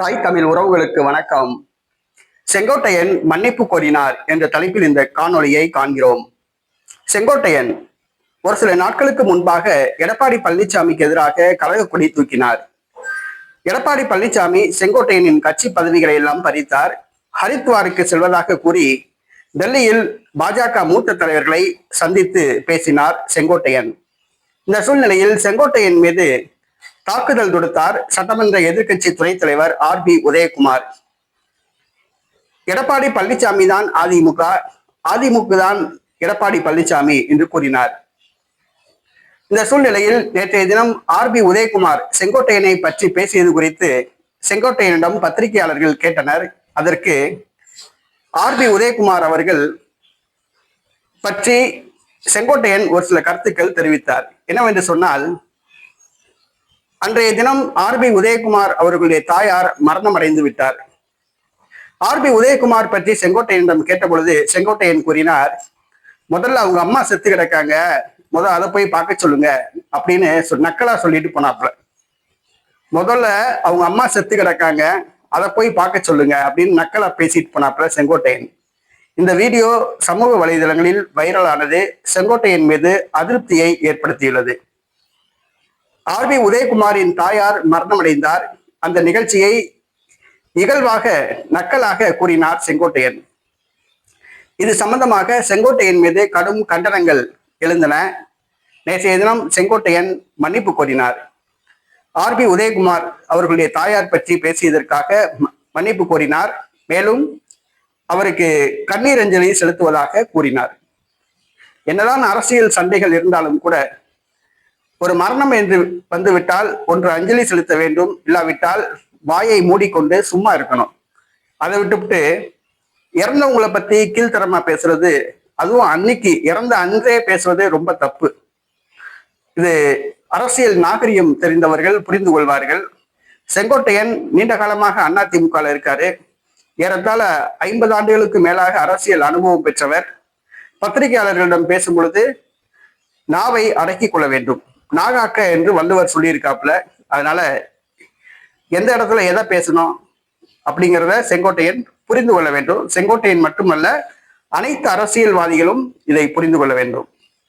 தாய் தமிழ் உறவுகளுக்கு வணக்கம். செங்கோட்டையன் மன்னிப்பு கோரினார் என்ற தலைப்பில் இந்த காணொளியை காண்கிறோம். செங்கோட்டையன் ஒரு சில நாட்களுக்கு முன்பாக எடப்பாடி பழனிசாமிக்கு எதிராக கழக கொடி தூக்கினார். எடப்பாடி பழனிசாமி செங்கோட்டையனின் கட்சி பதவிகளை எல்லாம் பறித்தார். ஹரித்வாருக்கு செல்வதாக கூறி டெல்லியில் பாஜக மூத்த தலைவர்களை சந்தித்து பேசினார் செங்கோட்டையன். இந்த சூழ்நிலையில் செங்கோட்டையன் மீது தாக்குதல் தொடுத்தார் சட்டமன்ற எதிர்க்கட்சி துணைத் தலைவர் ஆர் பி உதயகுமார். எடப்பாடி பழனிசாமி தான் அதிமுக அதிமுக தான் எடப்பாடி பழனிசாமி என்று கூறினார். இந்த சூழ்நிலையில் நேற்றைய தினம் ஆர் பி உதயகுமார் செங்கோட்டையனை பற்றி பேசியது குறித்து செங்கோட்டையனிடம் பத்திரிகையாளர்கள் கேட்டனர். அதற்கு ஆர் பி உதயகுமார் அவர்கள் பற்றி செங்கோட்டையன் ஒரு சில கருத்துக்கள் தெரிவித்தார். என்னவென்று சொன்னால் அன்றைய தினம் ஆர் பி உதயகுமார் அவர்களுடைய தாயார் மரணம் அடைந்து விட்டார். ஆர் பி உதயகுமார் பற்றி செங்கோட்டையனிடம் கேட்டபொழுது செங்கோட்டையன் கூறினார் முதல்ல அவங்க அம்மா செத்து கிடக்காங்க முதல்ல அதை போய் பார்க்க சொல்லுங்க அப்படின்னு நக்கலா சொல்லிட்டு போனாப்புல. முதல்ல அவங்க அம்மா செத்து கிடக்காங்க அதை போய் பார்க்க சொல்லுங்க அப்படின்னு நக்கலா பேசிட்டு போனாப்புல செங்கோட்டையன். இந்த வீடியோ சமூக வலைதளங்களில் வைரலானது செங்கோட்டையன் மீது அதிருப்தியை ஏற்படுத்தியுள்ளது. ஆர்பி உதயகுமாரின் தாயார் மரணமடைந்தார். அந்த நிகழ்ச்சியை இகழ்வாக நக்கலாக கூறினார் செங்கோட்டையன். இது சம்பந்தமாக செங்கோட்டையன் மீது கடும் கண்டனங்கள் எழுந்தன. நேற்றைய தினம் செங்கோட்டையன் மன்னிப்பு கோரினார். ஆர்பி உதயகுமார் அவர்களுடைய தாயார் பற்றி பேசியதற்காக ம- மன்னிப்பு கோரினார். மேலும் அவருக்கு கண்ணீர் அஞ்சலி செலுத்துவதாக கூறினார். என்னதான் அரசியல் சண்டைகள் இருந்தாலும் கூட ஒரு மரணம் என்று வந்துவிட்டால் ஒன்று அஞ்சலி செலுத்த வேண்டும். இல்லாவிட்டால் வாயை மூடிக்கொண்டு சும்மா இருக்கணும். அதை விட்டுவிட்டு இறந்தவங்களை பத்தி கீழ்த்தரமா பேசுறது அதுவும் அன்னைக்கு இறந்த அன்றே பேசுவது ரொம்ப தப்பு. இது அரசியல் நாகரிகம் தெரிந்தவர்கள் புரிந்து கொள்வார்கள். செங்கோட்டையன் நீண்ட காலமாக அதிமுக இருக்காரு. ஏறத்தாழ ஐம்பது ஆண்டுகளுக்கு மேலாக அரசியல் அனுபவம் பெற்றவர். பத்திரிகையாளர்களிடம் பேசும் பொழுது நாவை அடக்கிக் கொள்ள வேண்டும். நாகாக்க என்று வள்ளுவர் சொல்லியிருக்காப்புல அதனால எந்த இடத்துல எதை பேசணும் அப்படிங்கிறத செங்கோட்டையன் புரிந்து கொள்ள வேண்டும். செங்கோட்டையன் மட்டுமல்ல அனைத்து அரசியல்வாதிகளும் இதை புரிந்து கொள்ள வேண்டும்.